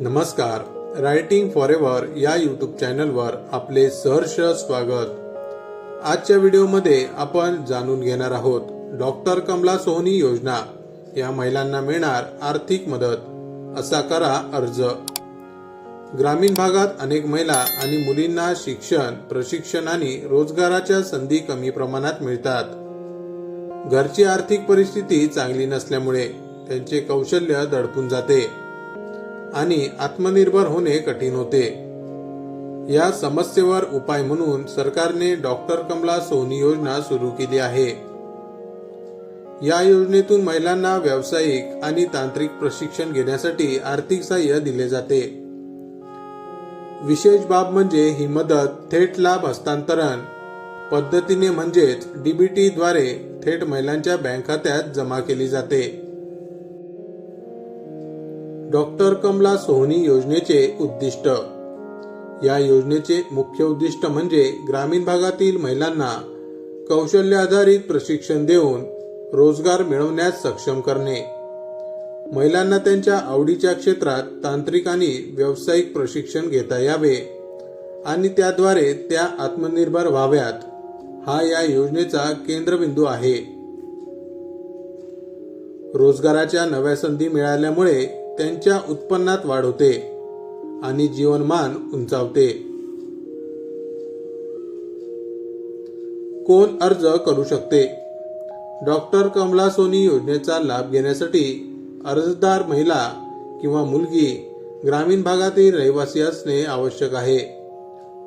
नमस्कार. Writing for ever या YouTube चॅनलवर आपले सहर्ष स्वागत. आजच्या व्हिडिओमध्ये आपण जाणून घेणार आहोत डॉक्टर कमला सोहनी योजना. या महिलांना मिळणार आर्थिक मदत. असा करा अर्ज. ग्रामीण भागात अनेक महिला आणि मुलींना शिक्षण प्रशिक्षण आणि रोजगाराच्या संधी कमी प्रमाणात मिळतात. घरची आर्थिक परिस्थिती चांगली नसल्यामुळे त्यांचे कौशल्य दडपून जाते. आणि आत्मनिर्भर होणे कठीण होते. या समस्येवर उपाय म्हणून सरकारने डॉक्टर कमला सोनी योजना सुरू केली आहे. या योजनेतून महिलांना व्यावसायिक आणि तांत्रिक प्रशिक्षण घेण्यासाठी आर्थिक सहाय्य दिले जाते. विशेष बाब म्हणजे ही मदत थेट लाभ हस्तांतरण. पद्धतीने म्हणजेच डीबीटी द्वारे थेट महिलांच्या बँक खात्यात जमा केली जाते. डॉक्टर कमला सोहनी योजनेचे उद्दिष्ट. या योजनेचे मुख्य उद्दिष्ट म्हणजे ग्रामीण भागातील महिलांना कौशल्य आधारित प्रशिक्षण देऊन रोजगार मिळवण्यास सक्षम करणे. महिलांना त्यांच्या आवडीच्या क्षेत्रात तांत्रिक आणि व्यावसायिक प्रशिक्षण घेता यावे आणि त्याद्वारे त्या आत्मनिर्भर व्हाव्यात. हा या योजनेचा केंद्रबिंदू आहे. रोजगाराच्या नव्या संधी मिळाल्यामुळे त्यांच्या उत्पन्नात वाढ होते आणि जीवनमान उंचावते. कोण अर्ज करू शकते? डॉक्टर कमला सोनी योजनेचा लाभ घेण्यासाठी अर्जदार महिला किंवा मुलगी ग्रामीण भागातील रहिवासी असणे आवश्यक आहे.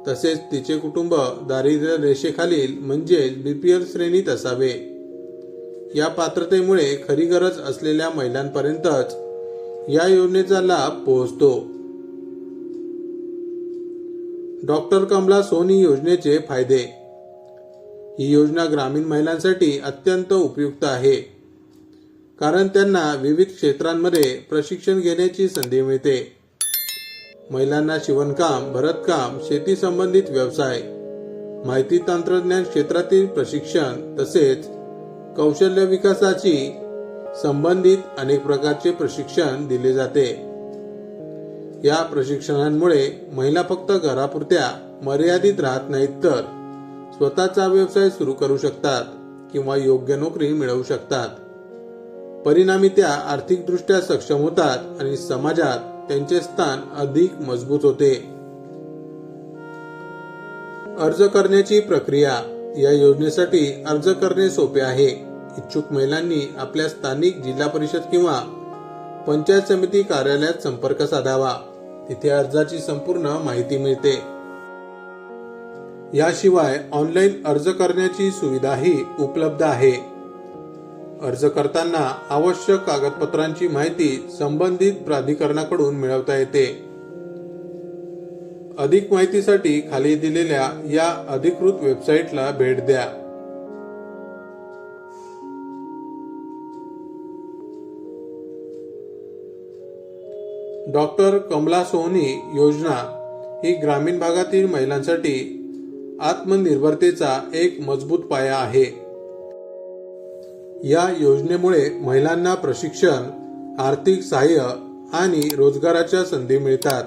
तसेच तिचे कुटुंब दारिद्र्य रेषेखालील म्हणजेच बीपीएल श्रेणीत असावे. या पात्रतेमुळे खरी गरज असलेल्या महिलांपर्यंतच या योजनेचा लाभ पोहोचतो. डॉक्टर कमला सोनी योजनेचे फायदे. ही योजना ग्रामीण महिलांसाठी अत्यंत उपयुक्त आहे. कारण त्यांना विविध क्षेत्रांमध्ये प्रशिक्षण घेण्याची संधी मिळते. महिलांना शिवणकाम भरतकाम शेती संबंधित व्यवसाय माहिती तंत्रज्ञान क्षेत्रातील प्रशिक्षण तसेच कौशल्य विकासाची संबंधित अनेक प्रकारचे प्रशिक्षण दिले जाते. या प्रशिक्षणांमुळे महिला फक्त घरापुरत्या मर्यादित राहत नाहीत तर स्वतःचा व्यवसाय सुरू करू शकतात किंवा योग्य नोकरी मिळवू शकतात. परिणामी त्या आर्थिकदृष्ट्या सक्षम होतात आणि समाजात त्यांचे स्थान अधिक मजबूत होते. अर्ज करण्याची प्रक्रिया या योजनेसाठी अर्ज करणे सोपे आहे. इच्छुक महिलांनी आपल्या स्थानिक जिल्हा परिषद किंवा पंचायत समिती कार्यालयात संपर्क साधावा. तिथे अर्जाची संपूर्ण माहिती मिळते. याशिवाय ऑनलाईन अर्ज करण्याची सुविधाही उपलब्ध आहे. अर्ज करताना आवश्यक कागदपत्रांची माहिती संबंधित प्राधिकरणाकडून मिळवता येते. अधिक माहितीसाठी खाली दिलेल्या या अधिकृत वेबसाईटला भेट द्या. डॉक्टर कमला सोहनी योजना ही ग्रामीण भागातील महिलांसाठी आत्मनिर्भरतेचा एक मजबूत पाया आहे. या योजनेमुळे महिलांना प्रशिक्षण आर्थिक सहाय्य आणि रोजगाराच्या संधी मिळतात.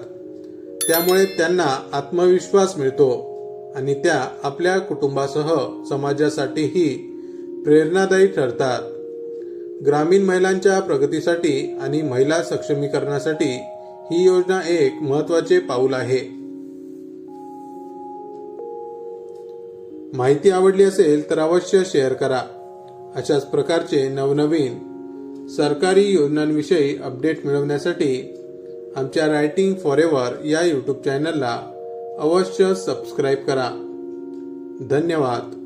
त्यामुळे त्यांना आत्मविश्वास मिळतो आणि त्या आपल्या कुटुंबासह समाजासाठीही प्रेरणादायी ठरतात. ग्रामीण महिलांच्या प्रगतीसाठी आणि महिला सक्षमीकरणासाठी ही योजना एक महत्त्वाचे पाऊल आहे. माहिती आवडली असेल तर अवश्य शेअर करा. अशाच प्रकारचे नवनवीन सरकारी योजनांविषयी अपडेट मिळवण्यासाठी आमच्या रायटिंग फॉर एव्हर या यूट्यूब चॅनलला अवश्य सबस्क्राईब करा. धन्यवाद.